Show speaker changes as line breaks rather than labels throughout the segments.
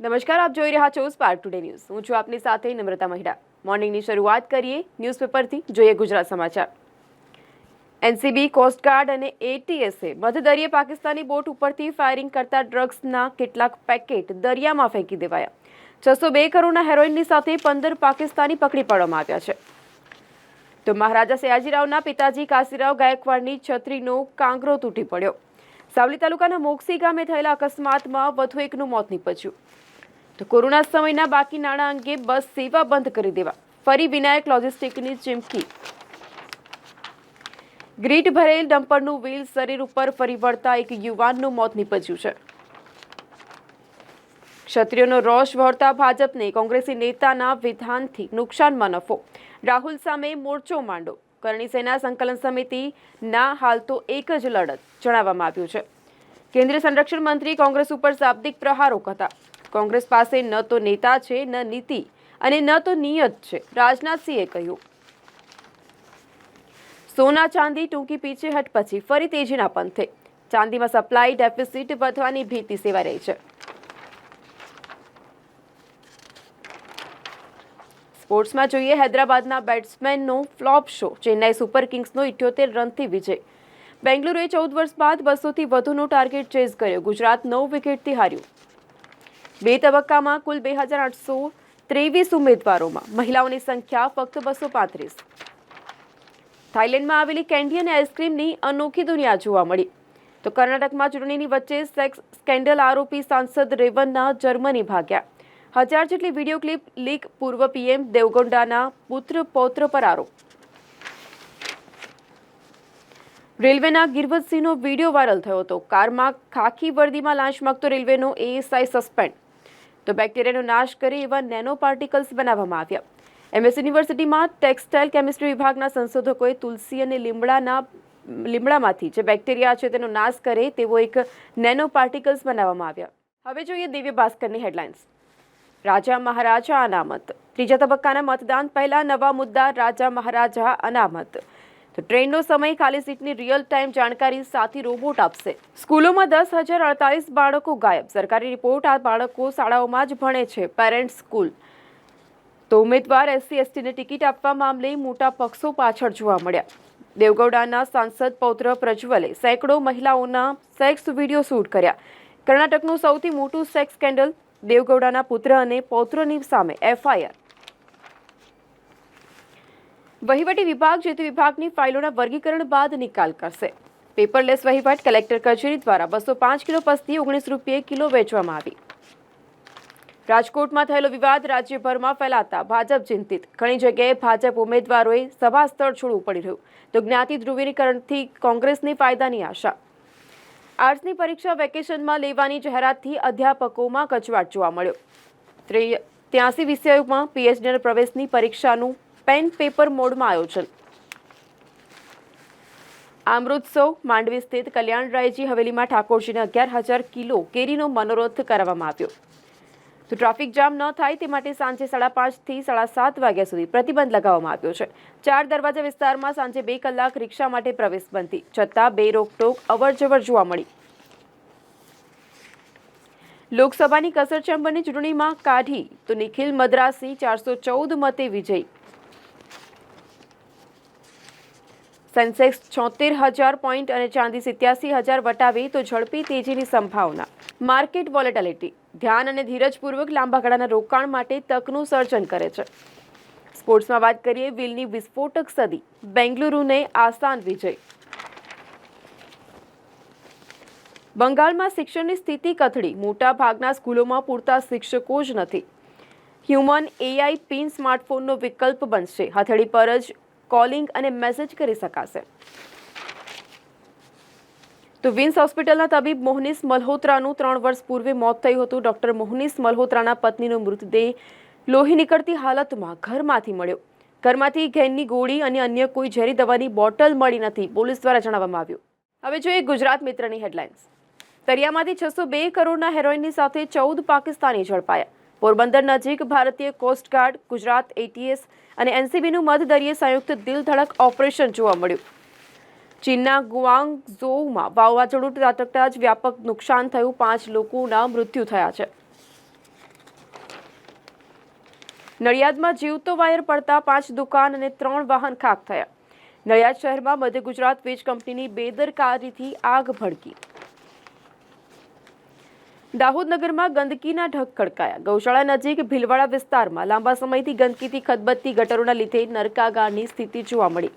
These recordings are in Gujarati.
નમસ્કાર, આપ જોઈ રહ્યા છો સ્પાર્ક ટુડે ન્યૂઝ હું છું આપની સાથે નમ્રતા મહિડા. મોર્નિંગની શરૂઆત કરીએ ન્યૂઝપેપરથી જોઈએ ગુજરાત સમાચાર. એનસીબી કોસ્ટગાર્ડ અને એટીએસએ મધદરિયે પાકિસ્તાની બોટ ઉપરથી ફાયરિંગ કરતા ડ્રગ્સના કેટલાક પેકેટ દરિયામાં ફેંકી દેવાયા. છસો બે કરોડના હેરોઇનની સાથે પંદર પાકિસ્તાની પકડી પાડવામાં આવ્યા છે. તો મહારાજા સયાજીરાવના પિતાજી કાશીરાવ ગાયકવાડની છત્રીનો કાંગરો તૂટી પડ્યો. સાવલી તાલુકાના મોક્ષી ગામે થયેલા અકસ્માતમાં વધુ એકનું મોત નીપજ્યું. તો કોરોના સમયના બાકી નાણાં અંગે બસ સેવા બંધ કરી દેવા. ફરી વિનાયક લોજિસ્ટિકની ચીમકી. ગ્રીટ ભરેલ ડમ્પરનું વ્હીલ શરીર ઉપર ફરી વળતા એક યુવાનનું મોત નીપજ્યું છે. ક્ષત્રિયોનો રોષ વહોરતા ભાજપને કોંગ્રેસી નેતાના વિધાનથી નુકસાનમાં નફો. રાહુલ સામે મોરચો માંડો. કરણી સેના સંકલન સમિતિ ના હાલ તો એક જ લડત જણાવવામાં આવ્યું છે. કેન્દ્રીય સંરક્ષણ મંત્રી કોંગ્રેસ ઉપર શાબ્દિક પ્રહારો કરતા. કોંગ્રેસ પાસે ન તો નેતા છે, ન નીતિ અને ન તો નિયત છે રાજનાથસિંહે કહ્યું. સોના ચાંદી ટૂંકી પીછેહટ પછી ફરી તેજીના પંથે. ચાંદીમાં સપ્લાય, ડેફિસિટ વધવાની ભીતિ સેવાઈ રહી છે. સ્પોર્ટ્સમાં જોઈએ હૈદરાબાદના બેટ્સમેનનો ફ્લોપ શો. ચેન્નાઈ સુપર કિંગ્સનો ઇઠ્યોતેર રનથી વિજય. બેંગલુરુએ ચૌદ વર્ષ બાદ બસોથી વધુનો ટાર્ગેટ ચેઝ કર્યો. ગુજરાત નવ વિકેટથી હાર્યું. બે તબક્કામાં કુલ બે હજાર આઠસો ત્રેવીસ ઉમેદવારોમાં. મહિલાઓની સંખ્યા ફક્ત બસો પાંત્રીસ. થાઇલેન્ડમાં આવેલી કેન્ડી અને આઈસ્ક્રીમની અનોખી દુનિયા જોવા મળી. તો કર્ણાટકમાં ચૂંટણીની વચ્ચે સેક્સ સ્કેન્ડલ આરોપી સાંસદ રેવન્ના જર્મની ભાગ્યા. હજાર જેટલી વીડિયો ક્લિપ લીક પૂર્વ પીએમ દેવગોંડાના પુત્ર પૌત્ર પર આરોપ. રેલવેના ગિરવતસિંહનો વીડિયો વાયરલ થયો હતો. કારમાં ખાખી વર્દીમાં લાંચ માગતો રેલવેનો એએસઆઈ સસ્પેન્ડ તો બેક્ટેરિયાનો નાશ કરે એવા નેનો પાર્ટિકલ્સ બનાવવામાં આવ્યા. એમએસ યુનિવર્સિટીમાં ટેક્સટાઇલ કેમિસ્ટ્રી વિભાગના સંશોધકોએ તુલસી અને લીમડાના, લીમડામાંથી જે બેક્ટેરિયા છે તેનો નાશ કરે તેવો એક નેનો પાર્ટિકલ્સ બનાવવામાં આવ્યા. હવે જોઈએ દિવ્ય ભાસ્કરની હેડલાઇન્સ રાજા મહારાજા અનામત. ત્રીજા તબક્કાના મતદાન પહેલા નવા મુદ્દા, રાજા મહારાજા અનામત. તો ટ્રેનનો સમય ખાલી સીટની રિયલ ટાઈમ જાણકારી સાથે રોબોટ આપશે. સ્કૂલોમાં દસ હજાર અડતાલીસ બાળકો ગાયબ. સરકારી રિપોર્ટ આ બાળકો શાળાઓમાં જ ભણે છે. પેરેન્ટ સ્કૂલ તો ઉમેદવાર એસસી, એસટીને ટિકિટ આપવા મામલે મોટા પક્ષો પાછળ જોવા મળ્યા. દેવગૌડાના સાંસદ પૌત્ર પ્રજ્વલે સેંકડો મહિલાઓના સેક્સ વીડિયો શૂટ કર્યા. કર્ણાટકનું સૌથી મોટું સેક્સ સ્કેન્ડલ દેવગૌડાના પુત્ર અને પૌત્રની સામે એફઆઈઆર. વહીવટી વિભાગ જે વિભાગની ફાઇલોના વર્ગીકરણ બાદ નિકાલ કરશે. પેપરલેસ વહીવટ કલેક્ટર કચેરી દ્વારા બસો પાંચ કિલો પસ્તી ઓગણીસ રૂપિયે કિલો વેચવામાં આવી. રાજકોટમાં થયેલો વિવાદ રાજ્યભરમાં ફેલાતા ભાજપ ચિંતિત. ઘણી જગ્યાએ ભાજપ ઉમેદવારોએ સભા સ્થળ છોડવું પડી રહ્યું. તો જ્ઞાતિ ધ્રુવીકરણથી કોંગ્રેસની ફાયદાની આશા. આર્ટ્સની પરીક્ષા વેકેશનમાં લેવાની જાહેરાતથી અધ્યાપકોમાં કચવાટ જોવા મળ્યો. ત્યાસી વિષયોમાં પીએચડીના પ્રવેશની પરીક્ષાનું પેન પેપર મોડમાં આયોજન. અમૃતસર માંડવી સ્થિત કલ્યાણરાયજી હવેલીમાં ઠાકોરજીને અગિયાર હજાર કિલો કેરીનો મનોરથ કરવામાં આવ્યો. તો ટ્રાફિક જામ ન થાય તે માટે સાંજે સાડા પાંચથી સાડા સાત વાગ્યા સુધી પ્રતિબંધ લગાવવામાં આવ્યો છે. ચાર દરવાજા વિસ્તારમાં સાંજે બે કલાક રિક્ષા માટે પ્રવેશ બંધી છતાં બે રોકટોક અવરજવર જોવા મળી. લોકસભાની કસર ચેમ્બરની ચૂંટણીમાં કાઢી તો નિખિલ મદ્રાસી ચારસો ચૌદ મતે વિજયી. સેન્સેક્સ છોતેર હજાર પોઈન્ટ અને ચાંદી સિત્યાસી હજાર વટાવી તો ઝડપી તેજીની સંભાવના. Market volatility. ધ્યાન અને ધીરજપૂર્વક લાંબા ગાળાના રોકાણ માટે તકનું સર્જન કરે છે. સ્પોર્ટ્સમાં વાત કરીએ વિલની વિસ્ફોટક સદી. બેંગલુરુને આસાન વિજય. બંગાળમાં શિક્ષણની સ્થિતિ કથળી. મોટા ભાગના સ્કૂલોમાં પૂરતા શિક્ષકો જ નથી. હ્યુમન એઆઈ પિન સ્માર્ટફોનનો વિકલ્પ બનશે. હથેળી પર જ કોલિંગ અને મેસેજ કરી શકાશે. તો વિન્સ હોસ્પિટલના તબીબ મોહનીસ મલ્હોત્રાનું ત્રણ વર્ષ પૂર્વે મોત થયું હતું. ડોક્ટર મોહનીસ મલ્હોત્રાના પત્નીનો મૃતદેહ લોહી નીકળતી હાલતમાં ઘરમાંથી મળ્યો. ઘરમાંથી ઘેનની ગોળી અને અન્ય કોઈ ઝેરી દવાની બોટલ મળી નથી, પોલીસ દ્વારા જણાવવામાં આવ્યું. હવે જોઈએ ગુજરાત મિત્રની હેડલાઇન્સ. દરિયામાંથી છસો બે કરોડના હેરોઇનની સાથે ચૌદ પાકિસ્તાની ઝડપાયા. પોરબંદર નજીક ભારતીય કોસ્ટગાર્ડ ગુજરાત એટીએસ અને એનસીબીનું મધદરિયે સંયુક્ત દિલ ધડક ઓપરેશન જોવા મળ્યું. ચીનના ગુઆંગઝોઉમાં વાવાઝોડું ત્રાટકતા જ વ્યાપક નુકસાન થયું. પાંચ લોકોના મૃત્યુ થયા છે. નડિયાદમાં જીવતો વાયર પડતા પાંચ દુકાન અને ત્રણ વાહન ખાક થયા. નડિયાદ શહેરમાં મધ્ય ગુજરાત વીજ કંપનીની બેદરકારીથી આગ ભડકી. દાહોદ નગરમાં ગંદકીના ઢગ ખડકાયા. ગૌશાળા નજીક ભીલવાડા વિસ્તારમાં લાંબા સમયથી ગંદકીથી ખદબદતી ગટરોના લીધે નરકાગારની સ્થિતિ જોવા મળી.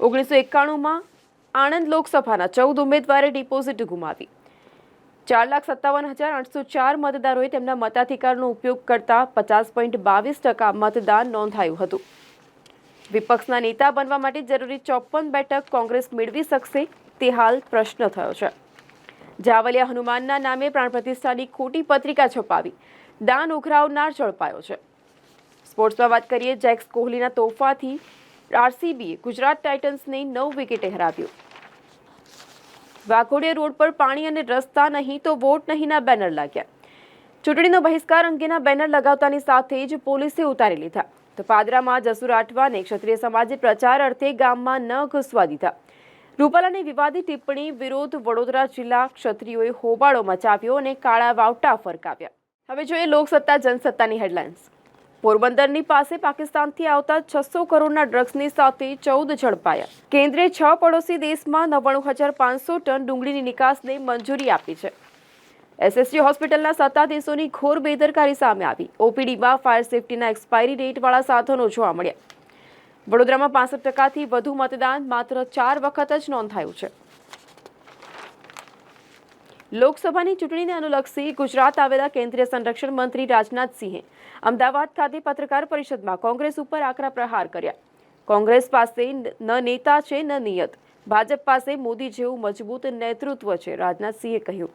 ઓગણીસો એકાણુંમાં આણંદ લોકસભાના ચૌદ ઉમેદવારે ડિપોઝિટ ગુમાવી. ચાર લાખ સત્તાવન હજાર આઠસો ચાર મતદારોએ તેમના મતાધિકારનો ઉપયોગ કરતા પચાસ પોઈન્ટ બાવીસ ટકા મતદાન નોંધાયું હતું. વિપક્ષના નેતા બનવા માટે જરૂરી ચોપન બેઠક કોંગ્રેસ મેળવી શકશે તે હાલ પ્રશ્ન થયો છે. જાવલિયા હનુમાનના નામે પ્રાણ પ્રતિષ્ઠાની ખોટી પત્રિકા છપાવી. દાન ઉઘરાવનાર ઝડપાયો છે. સ્પોર્ટ્સમાં વાત કરીએ, જેક્સ કોહલીના તોફાથી આરસીબીએ ગુજરાત ટાઇટન્સને નવ વિકેટે હરાવ્યું. વાઘોડિયા રોડ પર પાણી અને રસ્તા નહીં તો વોટ નહીંના બેનર લાગ્યા. ચૂંટણીનો બહિષ્કાર અંગેના બેનર લગાવતાની સાથે જ પોલીસે ઉતારી લીધા. તો પાદરામાં જસુ રાઠવાને ક્ષત્રિય સમાજે પ્રચાર અર્થે ગામમાં ન ઘૂસવા દીધા. રૂપાલાની વિવાદી ટિપ્પણી વિરોધ વડોદરા જિલ્લા ક્ષત્રિયોએ હોબાળો મચાવ્યો અને કાળા વાવટા ફરકાવ્યા. હવે જોઈએ લોકસત્તા, જનસત્તાની હેડલાઇન્સ. પોરબંદરની પાસે પાકિસ્તાનથી આવતા છસો કરોડના ડ્રગ્સની સાથે ચૌદ ઝડપાયા. કેન્દ્રે છ પડોશી દેશમાં નવ્વાણું હજાર પાંચસો ટન ડુંગળીની નિકાસને મંજૂરી આપી છે. એસએસજી હોસ્પિટલના સત્તાધીશોની ઘોર બેદરકારી સામે આવી. ઓપીડીમાં ફાયર સેફટીના એક્સપાયરી ડેટવાળા સાધનો જોવા મળ્યા. વડોદરામાં પાસઠ ટકાથી વધુ મતદાન માત્ર ચાર વખત જ નોંધાયું છે. લોકસભાની ચૂંટણીને અનુલક્ષી ગુજરાત આવેલા કેન્દ્રીય સંરક્ષણ મંત્રી રાજનાથસિંહે અમદાવાદ ખાતે પત્રકાર પરિષદમાં કોંગ્રેસ ઉપર આકરા પ્રહાર કર્યા. કોંગ્રેસ પાસે ન નેતા છે, ન નિયત. ભાજપ પાસે મોદી જેવું મજબૂત નેતૃત્વ છે રાજનાથસિંહે કહ્યું.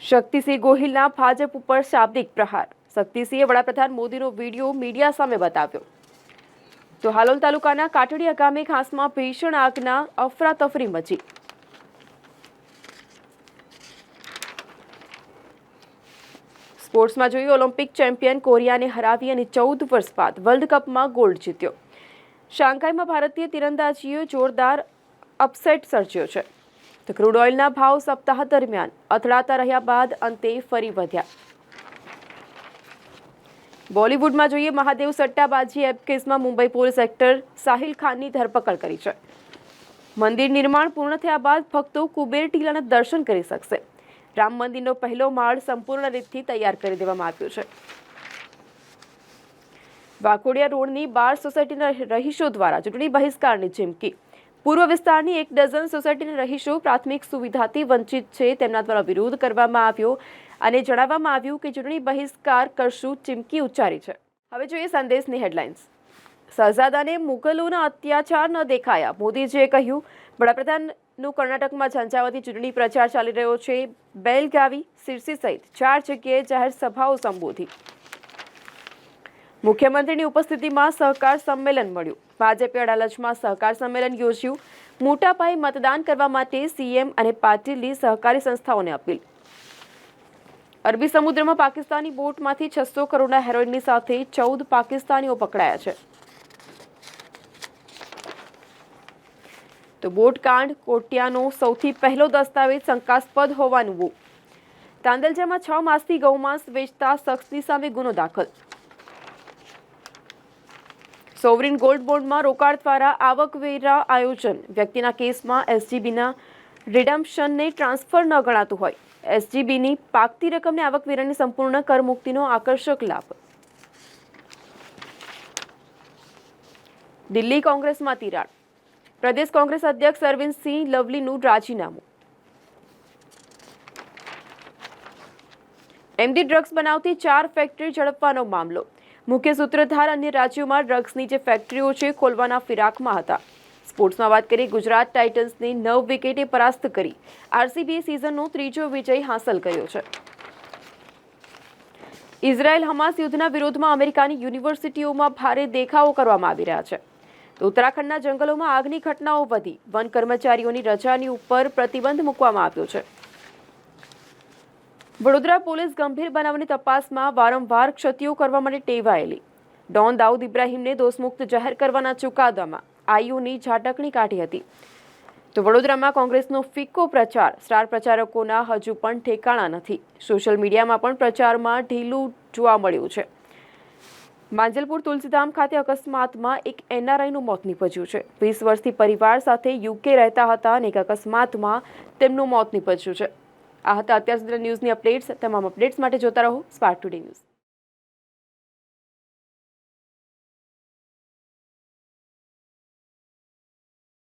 શક્તિસિંહ ગોહિલના ભાજપ ઉપર શાબ્દિક પ્રહાર. શક્તિસિંહે વડાપ્રધાન મોદીનો વીડિયો મીડિયા સામે બતાવ્યો. તો હાલોલ તાલુકાના કાટડિયા ગામે ખાસમાં ભીષણ આગના અફરાતફરી મચી. સ્પોર્ટ્સમાં જોયું ઓલિમ્પિક ચેમ્પિયન કોરિયાને હરાવી અને ચૌદ વર્ષ બાદ વર્લ્ડ કપમાં ગોલ્ડ જીત્યો. શાંઘાઈમાં ભારતીય તીરંદાજીએ જોરદાર અપસેટ સર્જ્યો છે. તો ક્રૂડ ઓઇલના ભાવ સપ્તાહ દરમિયાન અથડાતા રહ્યા બાદ અંતે ફરી વધ્યા. બોલિવૂડમાં જોઈએ મહાદેવ સટ્ટાબાજી એપ કેસમાં મુંબઈ પોલીસ એક્ટર સાહિલ ખાનની ધરપકડ કરી છે. મંદિર નિર્માણ પૂર્ણ થયા બાદ ભક્તો કુબેર ટીલાના દર્શન કરી શકશે. રામ મંદિરનો પહેલો માળ સંપૂર્ણ રીતથી તૈયાર કરી દેવામાં આવ્યો છે. વાકોડિયા રોડની બાર સોસાયટીના રહીશો દ્વારા ચૂંટણી બહિષ્કારની ચીમકી. પૂર્વ વિસ્તારની એક ડઝન સોસાયટીના રહીશો પ્રાથમિક સુવિધાથી વંચિત છે. તેમના દ્વારા વિરોધ કરવામાં આવ્યો. અને જણાવવામાં આવ્યું કે ચૂંટણી બહિષ્કાર કરશું ચીમકી ઉચ્ચારી છે. હવે જોઈએ સંદેશની હેડલાઇન્સ. શહઝાદાને મુગલોના અત્યાચાર ન દેખાયા. મોદીજીએ કહ્યું, વડાપ્રધાનનું કર્ણાટકમાં ઝંઝાવાતી ચૂંટણી પ્રચાર ચાલી રહ્યો છે. બેલગાવી, સિરસી સહિત ચાર જગ્યાએ જાહેર સભાઓ સંબોધી. મુખ્યમંત્રીની ઉપસ્થિતિમાં સહકાર સંમેલન મળ્યું. ભાજપે અડાલજમાં સહકાર સંમેલન યોજ્યું. મોટા પાયે મતદાન કરવા માટે સીએમ અને પાટીલની સહકારી સંસ્થાઓને અપીલ. અરબી સમુદ્રમાં પાકિસ્તાની બોટમાંથી છસો કરોડના હેરોઇનની સાથે ચૌદ પાકિસ્તાનીઓ પકડાયા છે. તો બોટકાંડ કોટિયાનો સૌથી પહેલો દસ્તાવેજ શંકાસ્પદ હોવાનું તાંદલજામાં છ માસથી ગૌમાંસ વેચતા શખ્સની સામે ગુનો દાખલ. સોવરિન ગોલ્ડ બોન્ડમાં રોકાણ દ્વારા આવકવેરા આયોજન. વ્યક્તિના કેસમાં એસજીબીના રિડમ્પશનને ટ્રાન્સફર ન ગણાતું હોય. એસજીબીની પાકતી રકમને આવકવેરાની સંપૂર્ણ કરમુક્તિનો આકર્ષક લાભ. દિલ્હી કોંગ્રેસમાં તિરાડ. પ્રદેશ કોંગ્રેસ અધ્યક્ષ અરવિંદસિંહ લવલીનું રાજીનામું. એમડી ડ્રગ્સ બનાવતી ચાર ફેક્ટરી ઝડપવાનો મામલો. મુખ્ય સૂત્રધાર અન્ય રાજ્યોમાં ડ્રગ્સની જે ફેક્ટરીઓ છે, ખોલવાના ફિરાકમાં હતા. સ્પોર્ટ્સમાં વાત કરીએ, ગુજરાત ટાઇટન્સને નવ વિકેટે પરાસ્ત કરી. આરસીબીએ સિઝનનો ત્રીજો વિજય હાંસલ કર્યો છે. ઇઝરાયલ હમાસ યુદ્ધના વિરોધમાં અમેરિકાની યુનિવર્સિટીઓમાં ભારે દેખાવો કરવામાં આવી રહ્યા છે. ઉત્તરાખંડના જંગલોમાં આગની ઘટનાઓ વધી. વન કર્મચારીઓની રજાની ઉપર પ્રતિબંધ મૂકવામાં આવ્યો છે. વડોદરા પોલીસ ગંભીર બનાવની તપાસમાં વારંવાર ક્ષતિઓ કરવા માટે ટેવાયેલી. ડોન દાઉદ ઇબ્રાહીમને દોષમુક્ત જાહેર કરવાના ચુકાદામાં. આયુની ઝાટકણી કાઢી હતી. તો વડોદરામાં કોંગ્રેસનો ફિક્કો પ્રચાર, સ્ટાર પ્રચારકોના હજુ પણ ઠેકાણા નથી. સોશિયલ મીડિયામાં પણ પ્રચારમાં ઢીલું જોવા મળ્યું છે. માંજલપુર તુલસીધામ ખાતે અકસ્માતમાં એક એનઆરઆઈનું મોત નીપજ્યું છે. વીસ વર્ષથી પરિવાર સાથે યુકે રહેતા હતા અને એક અકસ્માતમાં તેમનું મોત નીપજ્યું છે. આ હતા અત્યાર સુધીના ન્યૂઝની અપડેટ્સ. તમામ અપડેટ્સ માટે જોતા રહો સ્પાર્ટ ટુડે ન્યૂઝ.